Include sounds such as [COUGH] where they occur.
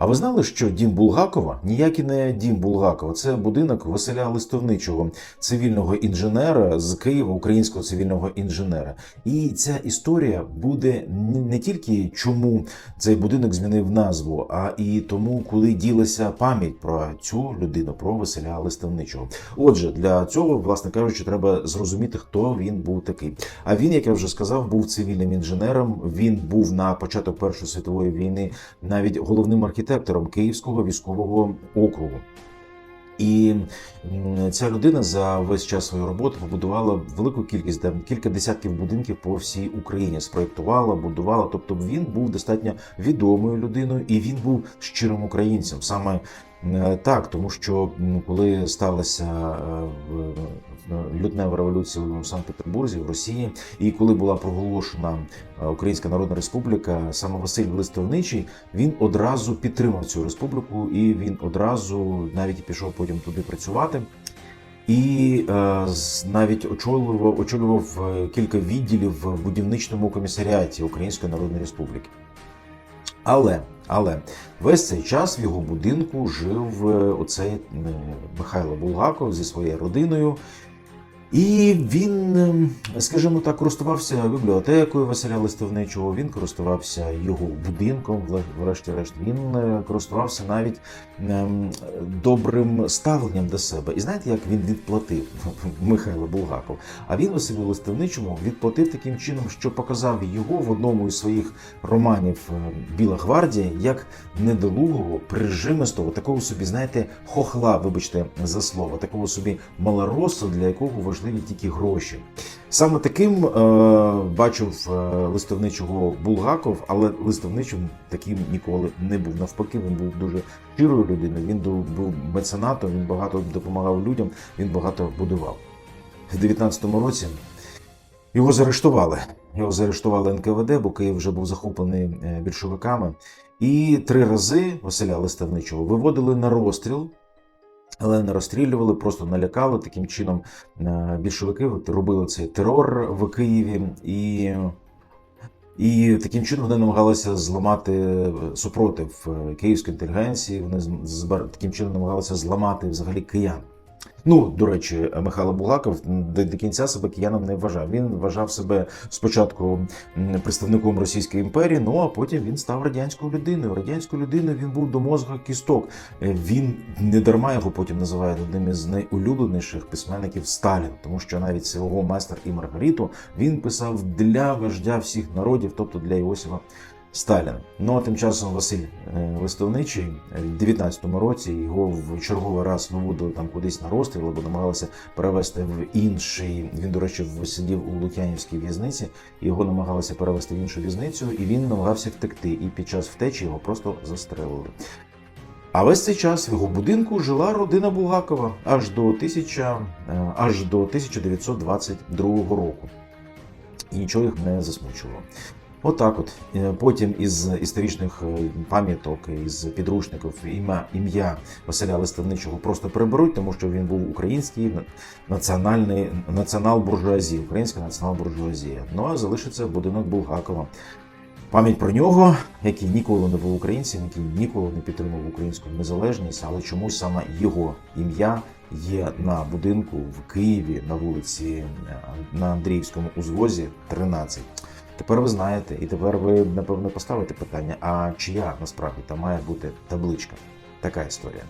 А ви знали, що дім Булгакова ніякий не дім Булгакова, це будинок Василя Листовничого, цивільного інженера з Києва, українського цивільного інженера. І ця історія буде не- тільки чому цей будинок змінив назву, а і тому, коли ділася пам'ять про цю людину, про Василя Листовничого. Отже, для цього, власне кажучи, треба зрозуміти, хто він був такий. А він, як я вже сказав, був цивільним інженером. Він був на початок Першої світової війни навіть головним архітектором Київського військового округу. І ця людина за весь час своєї роботи побудувала велику кількість, кілька десятків будинків по всій Україні. Спроєктувала, будувала. Тобто він був достатньо відомою людиною, і він був щирим українцем. Саме е, так, тому що коли сталася е, в- в- у Санкт-Петербурзі, в Росії, і коли була проголошена е, Українська Народна Республіка, саме Василь Листовничий він одразу підтримав цю республіку, і він одразу навіть пішов потім туди працювати. І е, навіть очолював, очолював е, кілька відділів в будівничному комісаріаті Української Народної Республіки. Але, але весь цей час в його будинку жив оцей Михайло Булгаков зі своєю родиною. І він, ем, скажімо так, користувався бібліотекою Василя Листовничого, він користувався його будинком, врешті-решт, він е, користувався навіть ем, добрим ставленням до себе. І знаєте, як він відплатив [LAUGHS] Михайло Булгаков? А він Василю Листовничому відплатив таким чином, що показав його в одному із своїх романів е, Біла гвардія як недолугого, прижимистого, такого собі, знаєте, хохла, вибачте за слово, такого собі малоросу, для якого важливі тільки гроші. Саме таким е, бачив е, листовничого Булгаков, але листовничим таким ніколи не був. Навпаки, він був дуже щирою людиною. Він був, меценатом, він багато допомагав людям, він багато будував. В 19-му році його заарештували. Його заарештували НКВД, бо Київ вже був захоплений е, більшовиками. І три рази Василя Листовничого виводили на розстріл, але не розстрілювали, просто налякали. Таким чином е, більшовики робили цей терор в Києві і. І таким чином вони намагалися зламати супротив е, київської інтелігенції. Вони таким чином намагалися зламати взагалі киян. Ну, до речі, Михайло Булгаков до, до кінця себе кияном не вважав. Він вважав себе спочатку представником Російської імперії, ну а потім він став радянською людиною. Радянською людиною він був до мозга кісток. Е, Він не дарма його потім називають одним із найулюбленіших письменників Сталін, тому що навіть свого майстер і Маргариту він писав для вождя всіх народів, тобто для Іосифа Сталіна. Ну а тим часом Василь е, Листовничий е, в 19-му році його в черговий раз виводили там кудись на розстріл, або намагалися перевести в інший. Він, до речі, сидів у Лук'янівській в'язниці. Його намагалися перевести в іншу в'язницю, і він намагався втекти. І під час втечі його просто застрелили. А весь цей час в його будинку жила родина Булгакова аж до, 1000, е, аж до 1922 року. І нічого їх не засмучувало. Отак, от Е, потім із історичних е, пам'яток, із підручників ім'я ім'я Василя Листовничого просто приберуть, тому що він був український національний націонал-буржуазія, українська націонал-буржуазія. Ну а залишиться будинок Булгакова. Пам'ять про нього, який ніколи не був українцем, який ніколи не підтримував українську незалежність, але чомусь саме його ім'я є на будинку в Києві на вулиці е, на Андріївському узвозі 13. Тепер ви знаєте, і тепер ви напевно поставите питання: а чия насправді там має бути табличка? Така історія.